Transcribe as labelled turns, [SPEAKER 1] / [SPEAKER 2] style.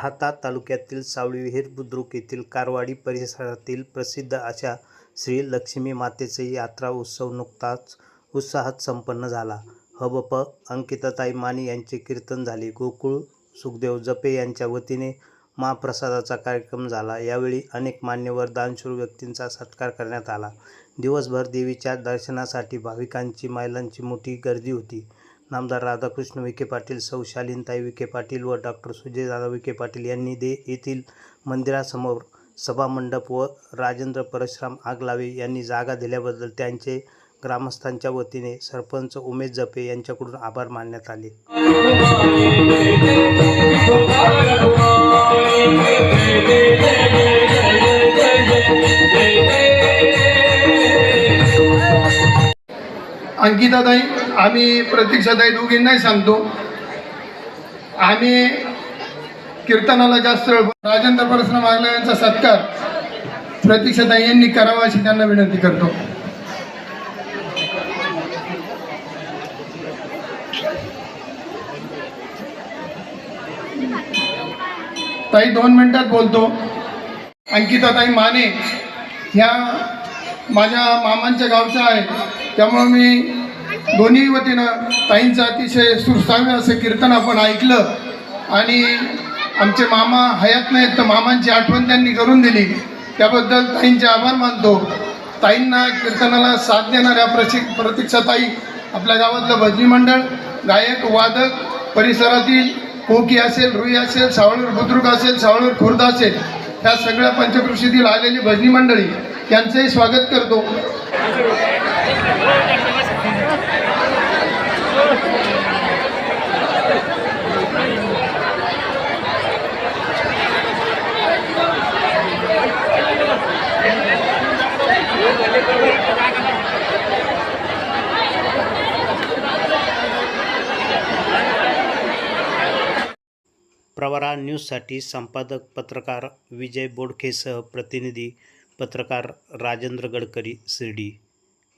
[SPEAKER 1] राहाता तालुक्यातील सावळी विहीर बुद्रुक येथील कारवाडी परिसरातील प्रसिद्ध अशा श्री लक्ष्मी मातेचे यात्रा उत्सव नुकताच उत्साहात संपन्न झाला. हबप अंकिताताई माने यांचे कीर्तन झाले. गोकुळ सुखदेव जपे यांच्या वतीने महाप्रसादाचा कार्यक्रम झाला. यावेळी अनेक मान्यवर दानशूर व्यक्तींचा सत्कार करण्यात आला. दिवसभर देवीच्या दर्शनासाठी भाविकांची महिलांची मोठी गर्दी होती. नामदार राधाकृष्ण विखे पाटील सौ शालीनताई विखे पाटील व डॉक्टर सुजयदादा विखे पाटील यांनी दे येथील मंदिरासमोर सभामंडप व राजेंद्र परशुराम आगलावे यांनी जागा दिल्याबद्दल त्यांचे ग्रामस्थांच्या वतीने सरपंच उमेश जपे यांच्याकडून आभार मानण्यात आले.
[SPEAKER 2] अंकिताताई आम्ही प्रतीक्षाताई दोघींनाही सांगतो. आम्ही कीर्तनाला जास्त राजेंद्र परशुराम आगला यांचा सत्कार प्रतीक्षाताई यांनी करावा अशी त्यांना विनंती करतो. ताई दोन मिनिटात बोलतो. अंकिताताई माने ह्या माझ्या मामांच्या गावच्या आहेत. त्यामुळं मी दोन्ही वतीनं ताईंचं अतिशय सुरसावे असं कीर्तन आपण ऐकलं. आणि आमचे मामा हयात नाहीत तर मामांची आठवण त्यांनी करून दिली. त्याबद्दल ताईंचे आभार मानतो. ताईंना कीर्तनाला साथ देणाऱ्या प्रशिक प्रतीक्षा ताई आपल्या गावातलं भजनी मंडळ गायक वादक परिसरातील कोकी असेल रुई असेल सावळूर बुद्रुक असेल सावळूर खुर्द असेल ह्या सगळ्या पंचकृषीतील आलेली भजनी मंडळी यांचंही स्वागत करतो.
[SPEAKER 1] प्रवरा न्यूजसाठी संपादक पत्रकार विजय बोडखेसह प्रतिनिधी पत्रकार राजेंद्र गडकरी शिर्डी.